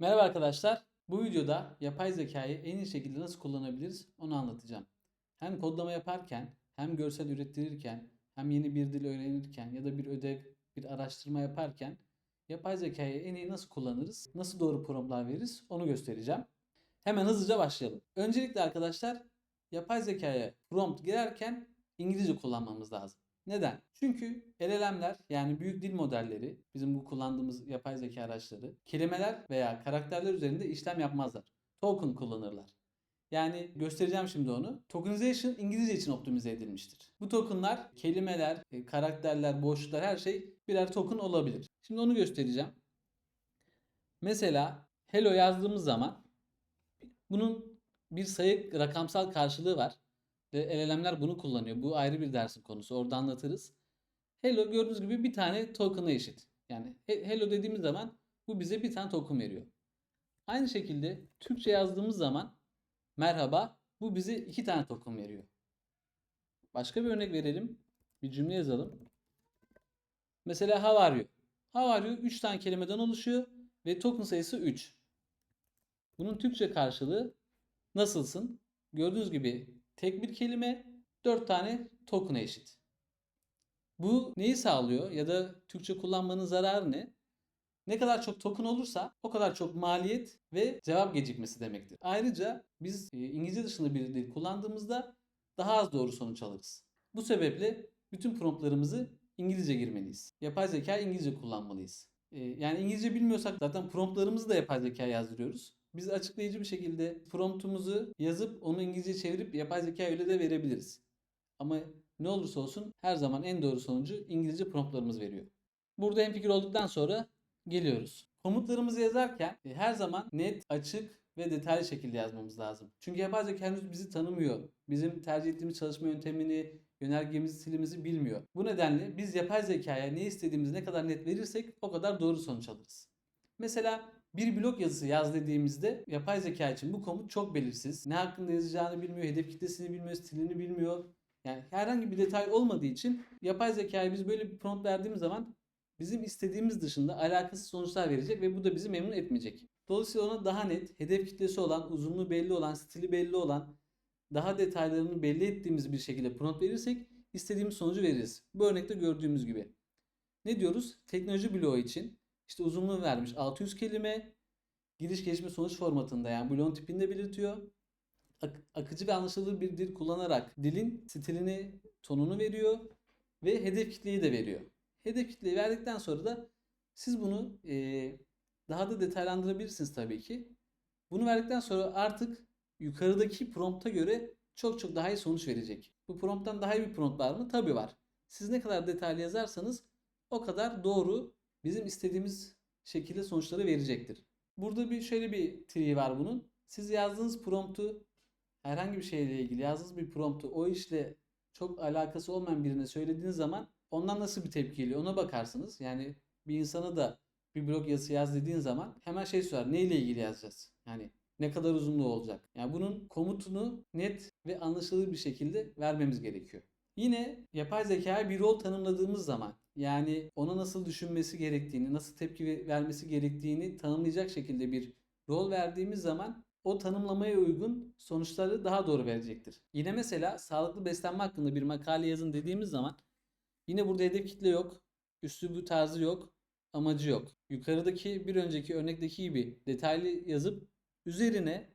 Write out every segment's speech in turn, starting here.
Merhaba arkadaşlar. Bu videoda yapay zekayı en iyi şekilde nasıl kullanabiliriz onu anlatacağım. Hem kodlama yaparken, hem görsel ürettirirken, hem yeni bir dil öğrenirken ya da bir ödev, bir araştırma yaparken yapay zekayı en iyi nasıl kullanırız, nasıl doğru promptlar veririz onu göstereceğim. Hemen hızlıca başlayalım. Öncelikle arkadaşlar yapay zekaya prompt girerken İngilizce kullanmamız lazım. Neden? Çünkü LLM'ler yani büyük dil modelleri, bizim bu kullandığımız yapay zeka araçları kelimeler veya karakterler üzerinde işlem yapmazlar. Token kullanırlar. Yani göstereceğim şimdi onu. Tokenization İngilizce için optimize edilmiştir. Bu tokenlar kelimeler, e, karakterler, boşluklar her şey birer token olabilir. Şimdi onu göstereceğim. Mesela hello yazdığımız zaman bunun bir sayı rakamsal karşılığı var. LLM'ler bunu kullanıyor. Bu ayrı bir dersin konusu. Orada anlatırız. Hello gördüğünüz gibi bir tane token'a eşit. Yani he- hello dediğimiz zaman bu bize bir tane token veriyor. Aynı şekilde Türkçe yazdığımız zaman merhaba bu bize iki tane token veriyor. Başka bir örnek verelim. Bir cümle yazalım. Mesela how are you? How are you 3 tane kelimeden oluşuyor ve token sayısı 3. Bunun Türkçe karşılığı nasılsın? Gördüğünüz gibi tek bir kelime 4 tane token'a eşit. Bu neyi sağlıyor ya da Türkçe kullanmanın zararı ne? Ne kadar çok token olursa o kadar çok maliyet ve cevap gecikmesi demektir. Ayrıca biz e, İngilizce dışında bir dil kullandığımızda daha az doğru sonuç alırız. Bu sebeple bütün promptlarımızı İngilizce girmeliyiz. Yapay zeka İngilizce kullanmalıyız. E, Yani İngilizce bilmiyorsak zaten promptlarımızı da yapay zeka yazdırıyoruz. Biz açıklayıcı bir şekilde promptumuzu yazıp onu İngilizce çevirip yapay zeka öyle de verebiliriz. Ama ne olursa olsun her zaman en doğru sonucu İngilizce promptlarımız veriyor. Burada hemfikir olduktan sonra geliyoruz. Komutlarımızı yazarken e, her zaman net, açık ve detaylı şekilde yazmamız lazım. Çünkü yapay zeka henüz bizi tanımıyor. Bizim tercih ettiğimiz çalışma yöntemini, yönergemizi, stilimizi bilmiyor. Bu nedenle biz yapay zekaya ne istediğimizi ne kadar net verirsek o kadar doğru sonuç alırız. Mesela bir blog yazısı yaz dediğimizde yapay zeka için bu komut çok belirsiz. Ne hakkında yazacağını bilmiyor, hedef kitlesini bilmiyor, stilini bilmiyor. Yani herhangi bir detay olmadığı için yapay zekaya biz böyle bir prompt verdiğimiz zaman bizim istediğimiz dışında alakasız sonuçlar verecek ve bu da bizi memnun etmeyecek. Dolayısıyla ona daha net, hedef kitlesi olan, uzunluğu belli olan, stili belli olan, daha detaylarını belli ettiğimiz bir şekilde prompt verirsek istediğimiz sonucu veririz. Bu örnekte gördüğümüz gibi. Ne diyoruz? Teknoloji bloğu için işte uzunluğu vermiş 600 kelime. Giriş gelişme sonuç formatında yani bloğun tipinde belirtiyor. Ak- akıcı ve anlaşılır bir dil kullanarak dilin stilini, tonunu veriyor ve hedef kitleyi de veriyor. Hedef kitleyi verdikten sonra da siz bunu eee, daha da detaylandırabilirsiniz tabii ki. Bunu verdikten sonra artık yukarıdaki prompta göre çok çok daha iyi sonuç verecek. Bu prompttan daha iyi bir prompt var mı? Tabii var. Siz ne kadar detaylı yazarsanız o kadar doğru bizim istediğimiz şekilde sonuçları verecektir. Burada bir şöyle bir triği var bunun. Siz yazdığınız promptu herhangi bir şeyle ilgili yazdığınız bir promptu o işle çok alakası olmayan birine söylediğiniz zaman ondan nasıl bir tepki geliyor ona bakarsınız. Yani bir insana da bir blog yazısı yaz dediğin zaman hemen şey sorar. Neyle ilgili yazacağız? Yani ne kadar uzunluğu olacak? Yani bunun komutunu net ve anlaşılır bir şekilde vermemiz gerekiyor. Yine yapay zekaya bir rol tanımladığımız zaman yani ona nasıl düşünmesi gerektiğini, nasıl tepki ve- vermesi gerektiğini tanımlayacak şekilde bir rol verdiğimiz zaman o tanımlamaya uygun sonuçları daha doğru verecektir. Yine mesela sağlıklı beslenme hakkında bir makale yazın dediğimiz zaman yine burada hedef kitle yok, üslubu tarzı yok, amacı yok. Yukarıdaki bir önceki örnekteki gibi detaylı yazıp üzerine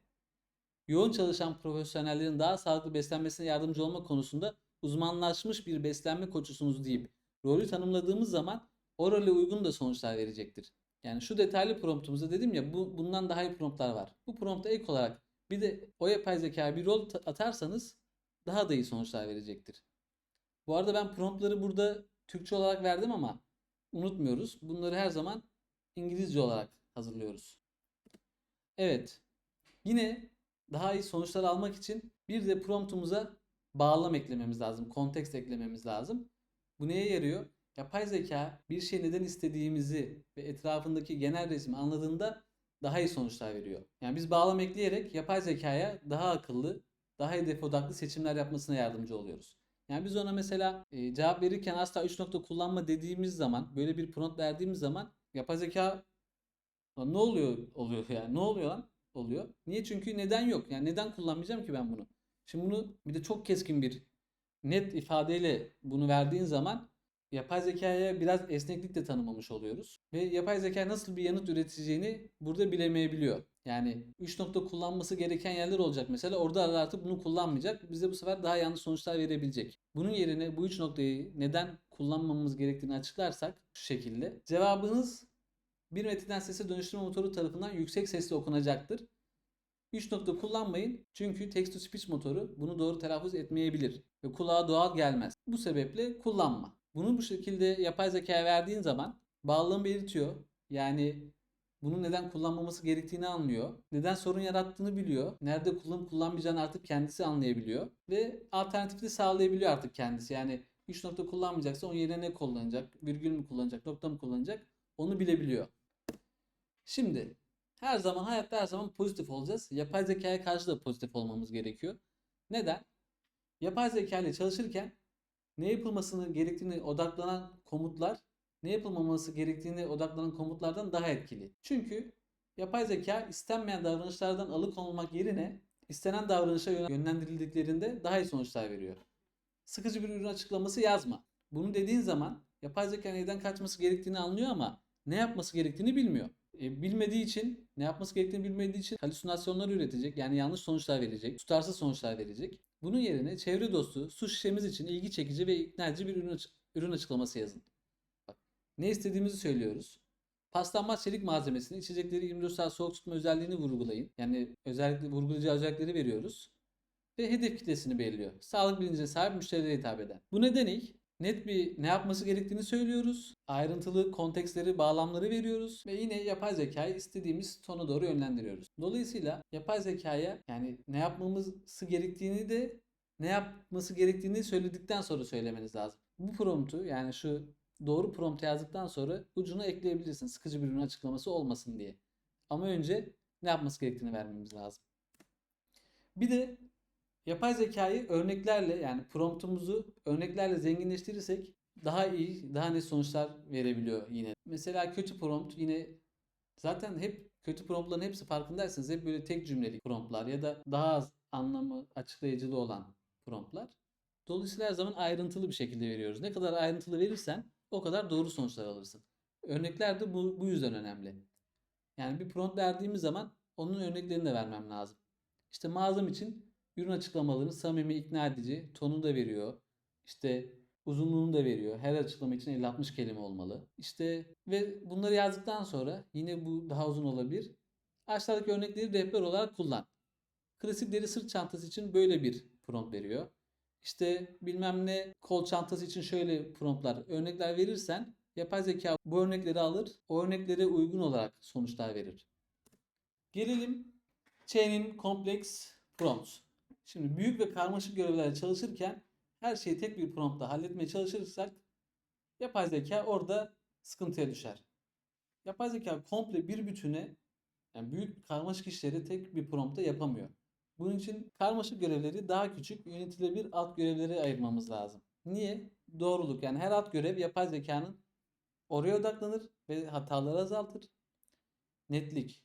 yoğun çalışan profesyonellerin daha sağlıklı beslenmesine yardımcı olma konusunda uzmanlaşmış bir beslenme koçusunuz deyip rolü tanımladığımız zaman o role uygun da sonuçlar verecektir. Yani şu detaylı promptumuzda dedim ya bu bundan daha iyi promptlar var. Bu prompta ek olarak bir de o yapay zekaya bir rol ta- atarsanız daha da iyi sonuçlar verecektir. Bu arada ben promptları burada Türkçe olarak verdim ama unutmuyoruz. Bunları her zaman İngilizce olarak hazırlıyoruz. Evet. Yine daha iyi sonuçlar almak için bir de promptumuza bağlam eklememiz lazım. Kontekst eklememiz lazım. Bu neye yarıyor? Yapay zeka bir şey neden istediğimizi ve etrafındaki genel resmi anladığında daha iyi sonuçlar veriyor. Yani biz bağlam ekleyerek yapay zekaya daha akıllı, daha hedef odaklı seçimler yapmasına yardımcı oluyoruz. Yani biz ona mesela e, cevap verirken asla 3 nokta kullanma dediğimiz zaman, böyle bir prompt verdiğimiz zaman yapay zeka ne oluyor oluyor yani? Ne oluyor lan? Oluyor. Niye? Çünkü neden yok. Yani neden kullanmayacağım ki ben bunu? Şimdi bunu bir de çok keskin bir net ifadeyle bunu verdiğin zaman yapay zekaya biraz esneklik de tanımamış oluyoruz. Ve yapay zeka nasıl bir yanıt üreteceğini burada bilemeyebiliyor. Yani 3 nokta kullanması gereken yerler olacak mesela. Orada artık bunu kullanmayacak. Bize bu sefer daha yanlış sonuçlar verebilecek. Bunun yerine bu 3 noktayı neden kullanmamamız gerektiğini açıklarsak şu şekilde. Cevabınız bir metinden sese dönüştürme motoru tarafından yüksek sesle okunacaktır. 3 nokta kullanmayın çünkü text to speech motoru bunu doğru telaffuz etmeyebilir ve kulağa doğal gelmez. Bu sebeple kullanma. Bunu bu şekilde yapay zekaya verdiğin zaman bağlılığını belirtiyor. Yani bunu neden kullanmaması gerektiğini anlıyor. Neden sorun yarattığını biliyor. Nerede kullanıp kullanmayacağını artık kendisi anlayabiliyor. Ve alternatifi de sağlayabiliyor artık kendisi. Yani 3 nokta kullanmayacaksa onun yerine ne kullanacak? Virgül mü kullanacak? Nokta mı kullanacak? Onu bilebiliyor. Şimdi her zaman hayatta her zaman pozitif olacağız. Yapay zekaya karşı da pozitif olmamız gerekiyor. Neden? Yapay zeka ile çalışırken ne yapılmasını gerektiğini odaklanan komutlar ne yapılmaması gerektiğini odaklanan komutlardan daha etkili. Çünkü yapay zeka istenmeyen davranışlardan alıkonulmak yerine istenen davranışa yönlendirildiklerinde daha iyi sonuçlar veriyor. Sıkıcı bir ürün açıklaması yazma. Bunu dediğin zaman yapay zeka neden kaçması gerektiğini anlıyor ama ne yapması gerektiğini bilmiyor. E, bilmediği için, ne yapması gerektiğini bilmediği için halüsinasyonlar üretecek. Yani yanlış sonuçlar verecek, tutarsız sonuçlar verecek. Bunun yerine çevre dostu su şişemiz için ilgi çekici ve ikna edici bir ürün, ürün açıklaması yazın. Bak, ne istediğimizi söylüyoruz. Paslanmaz çelik malzemesini içecekleri 24 saat soğuk tutma özelliğini vurgulayın. Yani özellikle vurgulayacağı özellikleri veriyoruz. Ve hedef kitlesini belirliyor. Sağlık bilincine sahip müşterilere hitap eden. Bu ilk? Net bir ne yapması gerektiğini söylüyoruz. Ayrıntılı kontekstleri, bağlamları veriyoruz ve yine yapay zekayı istediğimiz tona doğru yönlendiriyoruz. Dolayısıyla yapay zekaya yani ne yapmamız gerektiğini de ne yapması gerektiğini söyledikten sonra söylemeniz lazım. Bu promptu yani şu doğru prompt yazdıktan sonra ucuna ekleyebilirsin sıkıcı bir ürün açıklaması olmasın diye. Ama önce ne yapması gerektiğini vermemiz lazım. Bir de Yapay zekayı örneklerle yani promptumuzu örneklerle zenginleştirirsek daha iyi, daha net sonuçlar verebiliyor yine. Mesela kötü prompt yine zaten hep kötü promptların hepsi farkındaysanız hep böyle tek cümlelik promptlar ya da daha az anlamı açıklayıcılığı olan promptlar. Dolayısıyla her zaman ayrıntılı bir şekilde veriyoruz. Ne kadar ayrıntılı verirsen o kadar doğru sonuçlar alırsın. Örnekler de bu, bu yüzden önemli. Yani bir prompt verdiğimiz zaman onun örneklerini de vermem lazım. İşte mağazam için Ürün açıklamalarını samimi, ikna edici, tonunu da veriyor. İşte uzunluğunu da veriyor. Her açıklama için 50-60 kelime olmalı. İşte ve bunları yazdıktan sonra yine bu daha uzun olabilir. Aşağıdaki örnekleri rehber olarak kullan. Klasik deri sırt çantası için böyle bir prompt veriyor. İşte bilmem ne kol çantası için şöyle promptlar, örnekler verirsen yapay zeka bu örnekleri alır, o örneklere uygun olarak sonuçlar verir. Gelelim Chain'in kompleks prompts. Şimdi büyük ve karmaşık görevlerle çalışırken her şeyi tek bir promptta halletmeye çalışırsak yapay zeka orada sıkıntıya düşer. Yapay zeka komple bir bütüne yani büyük karmaşık işleri tek bir promptta yapamıyor. Bunun için karmaşık görevleri daha küçük yönetilebilir alt görevlere ayırmamız lazım. Niye? Doğruluk yani her alt görev yapay zekanın oraya odaklanır ve hataları azaltır. Netlik.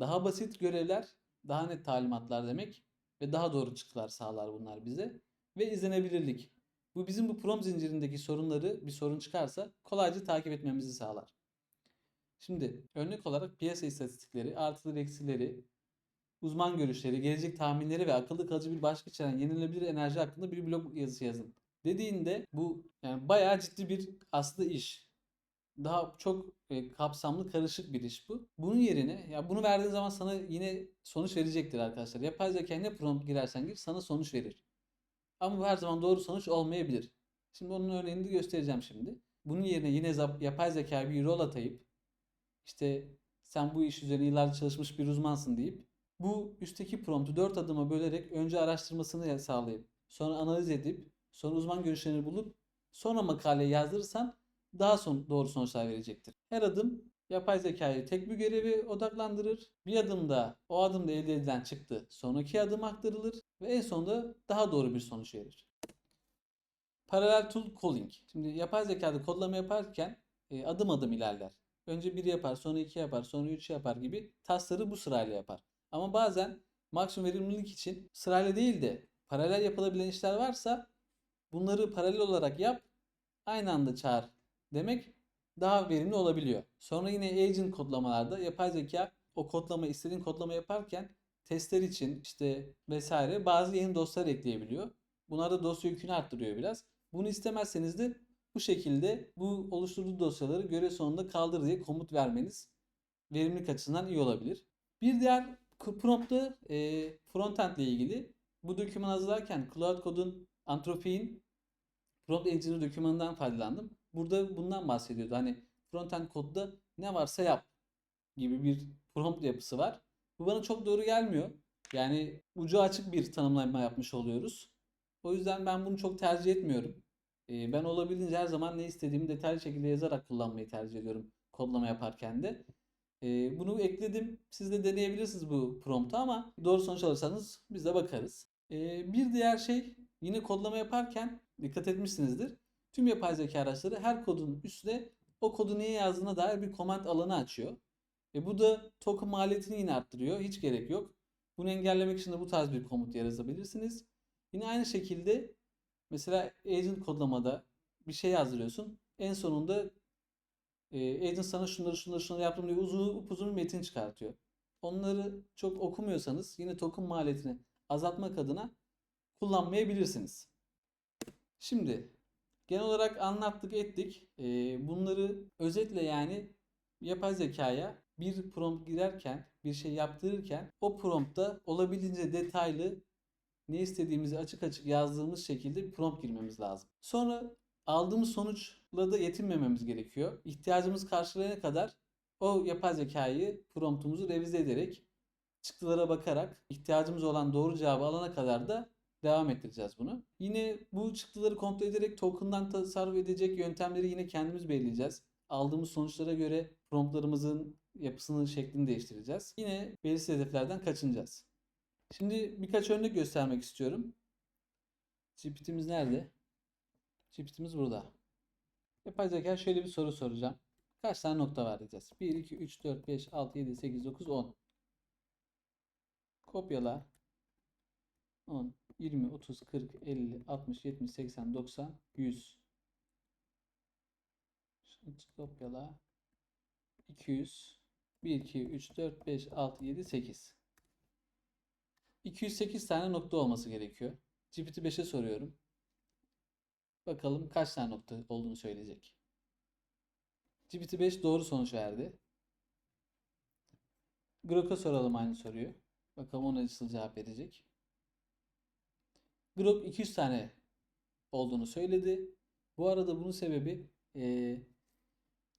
Daha basit görevler daha net talimatlar demek ve daha doğru çıktılar sağlar bunlar bize. Ve izlenebilirlik. Bu bizim bu prom zincirindeki sorunları bir sorun çıkarsa kolayca takip etmemizi sağlar. Şimdi örnek olarak piyasa istatistikleri, artıları, eksileri, uzman görüşleri, gelecek tahminleri ve akıllı kalıcı bir başlık içeren yenilebilir enerji hakkında bir blog yazısı yazın. Dediğinde bu yani bayağı ciddi bir aslında iş daha çok e, kapsamlı karışık bir iş bu. Bunun yerine ya bunu verdiğin zaman sana yine sonuç verecektir arkadaşlar. Yapay zeka ne prompt girersen gir sana sonuç verir. Ama bu her zaman doğru sonuç olmayabilir. Şimdi onun örneğini de göstereceğim şimdi. Bunun yerine yine yapay zeka bir rol atayıp işte sen bu iş üzerine yıllarca çalışmış bir uzmansın deyip bu üstteki promptu 4 adıma bölerek önce araştırmasını sağlayıp sonra analiz edip sonra uzman görüşlerini bulup sonra makaleyi yazdırırsan daha son doğru sonuçlar verecektir. Her adım yapay zekayı tek bir görevi odaklandırır. Bir adımda o adımda elde edilen çıktı sonraki adım aktarılır ve en sonunda daha doğru bir sonuç verir. Paralel tool calling. Şimdi yapay zekada kodlama yaparken e, adım adım ilerler. Önce 1 yapar, sonra 2 yapar, sonra 3 yapar gibi taskları bu sırayla yapar. Ama bazen maksimum verimlilik için sırayla değil de paralel yapılabilen işler varsa bunları paralel olarak yap, aynı anda çağır demek daha verimli olabiliyor. Sonra yine agent kodlamalarda yapay zeka o kodlama istediğin kodlama yaparken testler için işte vesaire bazı yeni dosyalar ekleyebiliyor. Bunlar da dosya yükünü arttırıyor biraz. Bunu istemezseniz de bu şekilde bu oluşturduğu dosyaları görev sonunda kaldır diye komut vermeniz verimlilik açısından iyi olabilir. Bir diğer promptta e, frontend ile ilgili bu doküman hazırlarken Cloud Code'un Anthropic'in Prompt Engineer dokümanından faydalandım. Burada bundan bahsediyordu. Hani frontend kodda ne varsa yap gibi bir prompt yapısı var. Bu bana çok doğru gelmiyor. Yani ucu açık bir tanımlama yapmış oluyoruz. O yüzden ben bunu çok tercih etmiyorum. Ee, ben olabildiğince her zaman ne istediğimi detaylı şekilde yazarak kullanmayı tercih ediyorum kodlama yaparken de. Ee, bunu ekledim. Siz de deneyebilirsiniz bu promptu ama doğru sonuç alırsanız biz de bakarız. Ee, bir diğer şey yine kodlama yaparken dikkat etmişsinizdir. Tüm yapay zeka araçları her kodun üstüne o kodu niye yazdığına dair bir command alanı açıyor. E bu da token maliyetini yine arttırıyor. Hiç gerek yok. Bunu engellemek için de bu tarz bir komut yazabilirsiniz. Yine aynı şekilde mesela agent kodlamada bir şey yazdırıyorsun. En sonunda e, agent sana şunları şunları şunları yaptım diye uzun upuzun bir metin çıkartıyor. Onları çok okumuyorsanız yine token maliyetini azaltmak adına kullanmayabilirsiniz. Şimdi genel olarak anlattık ettik. E, bunları özetle yani yapay zekaya bir prompt girerken, bir şey yaptırırken o promptta olabildiğince detaylı ne istediğimizi açık açık yazdığımız şekilde bir prompt girmemiz lazım. Sonra aldığımız sonuçla da yetinmememiz gerekiyor. İhtiyacımız karşılayana kadar o yapay zekayı promptumuzu revize ederek çıktılara bakarak ihtiyacımız olan doğru cevabı alana kadar da devam ettireceğiz bunu. Yine bu çıktıları kontrol ederek token'dan tasarruf edecek yöntemleri yine kendimiz belirleyeceğiz. Aldığımız sonuçlara göre promptlarımızın yapısını, şeklini değiştireceğiz. Yine belirsiz hedeflerden kaçınacağız. Şimdi birkaç örnek göstermek istiyorum. GPT'miz nerede? GPT'miz burada. Yapay zeka şöyle bir soru soracağım. Kaç tane nokta var diyeceğiz. 1, 2, 3, 4, 5, 6, 7, 8, 9, 10. Kopyala. 10, 20, 30, 40, 50, 60, 70, 80, 90, 100. Şunu kopyala. 200. 1, 2, 3, 4, 5, 6, 7, 8. 208 tane nokta olması gerekiyor. GPT-5'e soruyorum. Bakalım kaç tane nokta olduğunu söyleyecek. GPT-5 doğru sonuç verdi. Grok'a soralım aynı soruyu. Bakalım ona nasıl cevap verecek. Grok 200 tane olduğunu söyledi. Bu arada bunun sebebi ee,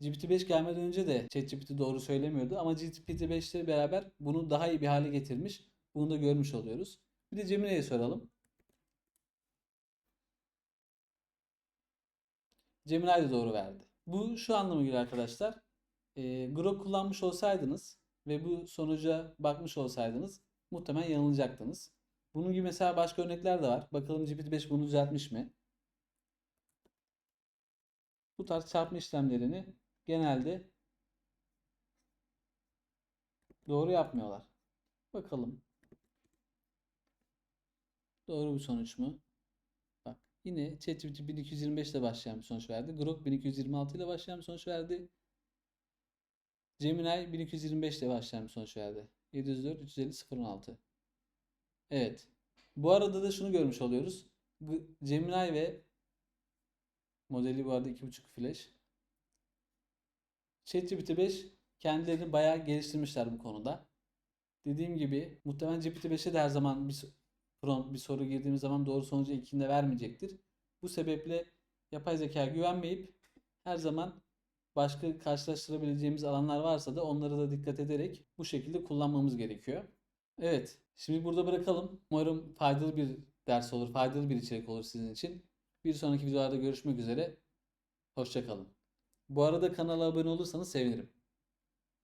GPT-5 gelmeden önce de ChatGPT doğru söylemiyordu ama GPT-5 ile beraber bunu daha iyi bir hale getirmiş. Bunu da görmüş oluyoruz. Bir de Gemini'ye soralım. Gemini de doğru verdi. Bu şu anlama geliyor arkadaşlar. E, Grok kullanmış olsaydınız ve bu sonuca bakmış olsaydınız muhtemelen yanılacaktınız. Bunun gibi mesela başka örnekler de var. Bakalım GPT-5 bunu düzeltmiş mi? Bu tarz çarpma işlemlerini genelde doğru yapmıyorlar. Bakalım. Doğru bir sonuç mu? Bak yine ChatGPT 1225 ile başlayan bir sonuç verdi. Grok 1226 ile başlayan bir sonuç verdi. Gemini 1225 ile başlayan bir sonuç verdi. 704 350 016. Evet. Bu arada da şunu görmüş oluyoruz. Gemini ve modeli bu arada 2.5 flash. ChatGPT 5 kendilerini bayağı geliştirmişler bu konuda. Dediğim gibi muhtemelen GPT-5'e de her zaman bir prompt bir soru girdiğimiz zaman doğru sonucu ilkinde vermeyecektir. Bu sebeple yapay zeka güvenmeyip her zaman başka karşılaştırabileceğimiz alanlar varsa da onlara da dikkat ederek bu şekilde kullanmamız gerekiyor. Evet, şimdi burada bırakalım. Umarım faydalı bir ders olur, faydalı bir içerik olur sizin için. Bir sonraki videolarda görüşmek üzere. Hoşçakalın. Bu arada kanala abone olursanız sevinirim.